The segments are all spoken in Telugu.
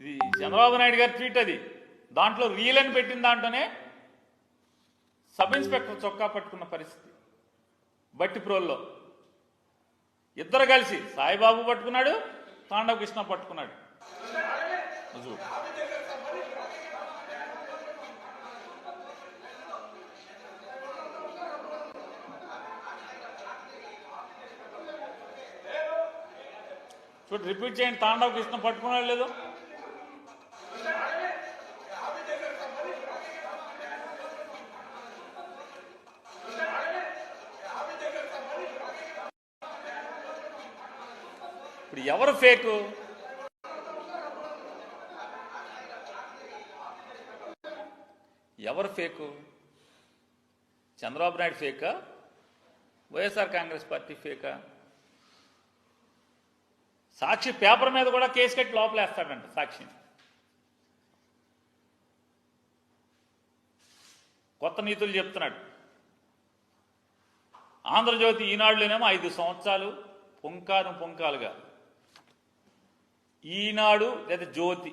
ఇది చంద్రబాబు నాయుడు గారి ట్వీట్ అది. దాంట్లో రియల్ అని పెట్టిన దాంట్లోనే సబ్ ఇన్స్పెక్టర్ చొక్కా పట్టుకున్న పరిస్థితి. బట్టి ప్రోల్లో. ఇద్దరు కలిసి సాయిబాబు పట్టుకున్నాడు తాండవ కృష్ణ పట్టుకున్నాడు. చూడు రిపీట్ చేయండి తాండవ కృష్ణ పట్టుకున్నాడు లేదు. ఇప్పుడు ఎవరు ఫేకు? ఎవరు ఫేకు? చంద్రబాబు నాయుడు ఫేకా? వైఎస్ఆర్ కాంగ్రెస్ పార్టీ ఫేకా? సాక్షి పేపర్ మీద కూడా కేసు కట్టి లోపలేస్తాడంట సాక్షిని. కొత్త నీతులు చెప్తున్నాడు. ఆంధ్రజ్యోతి ఈనాడులోనేమో ఐదు సంవత్సరాలు పుంకాను పుంకాలుగా. ఈనాడు లేదా జ్యోతి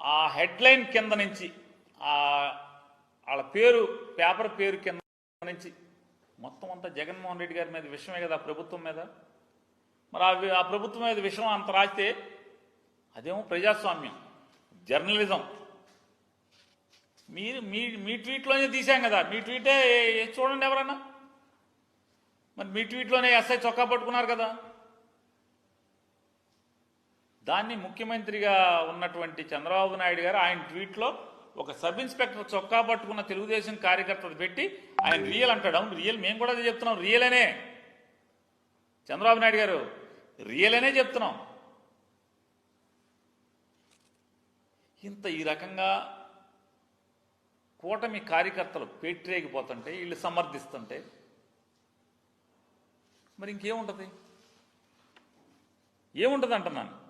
ఆ హెడ్లైన్ కింద నుంచి ఆ వాళ్ళ పేరు పేపర్ పేరు కింద నుంచి మొత్తం అంతా జగన్మోహన్ రెడ్డి గారి మీద విషయమే కదా ప్రభుత్వం మీద? మరి ఆ ఆ ప్రభుత్వం మీద విషయం అంత రాస్తే అదేమో ప్రజాస్వామ్యం జర్నలిజం. మీరు మీ మీ ట్వీట్లోనే తీసాం కదా మీ ట్వీటే చూడండి ఎవరన్నా? మరి మీ ట్వీట్లోనే ఎస్ఐ చొక్కా పట్టుకున్నారు కదా? దాన్ని ముఖ్యమంత్రిగా ఉన్నటువంటి చంద్రబాబు నాయుడు గారు ఆయన ట్వీట్లో ఒక సబ్ ఇన్స్పెక్టర్ చొక్కా పట్టుకున్న తెలుగుదేశం కార్యకర్తలు పెట్టి ఆయన రియల్ అంటాడు. అవును రియల్ మేము కూడా చెప్తున్నాం. రియల్ అనే. చంద్రబాబు నాయుడు గారు రియల్ అనే చెప్తున్నాం. ఇంత ఈ రకంగా కూటమి కార్యకర్తలు పెట్టిరేగిపోతుంటే వీళ్ళు సమర్థిస్తుంటే మరి ఇంకేముంటుంది? ఏముంటుంది అంటున్నాను?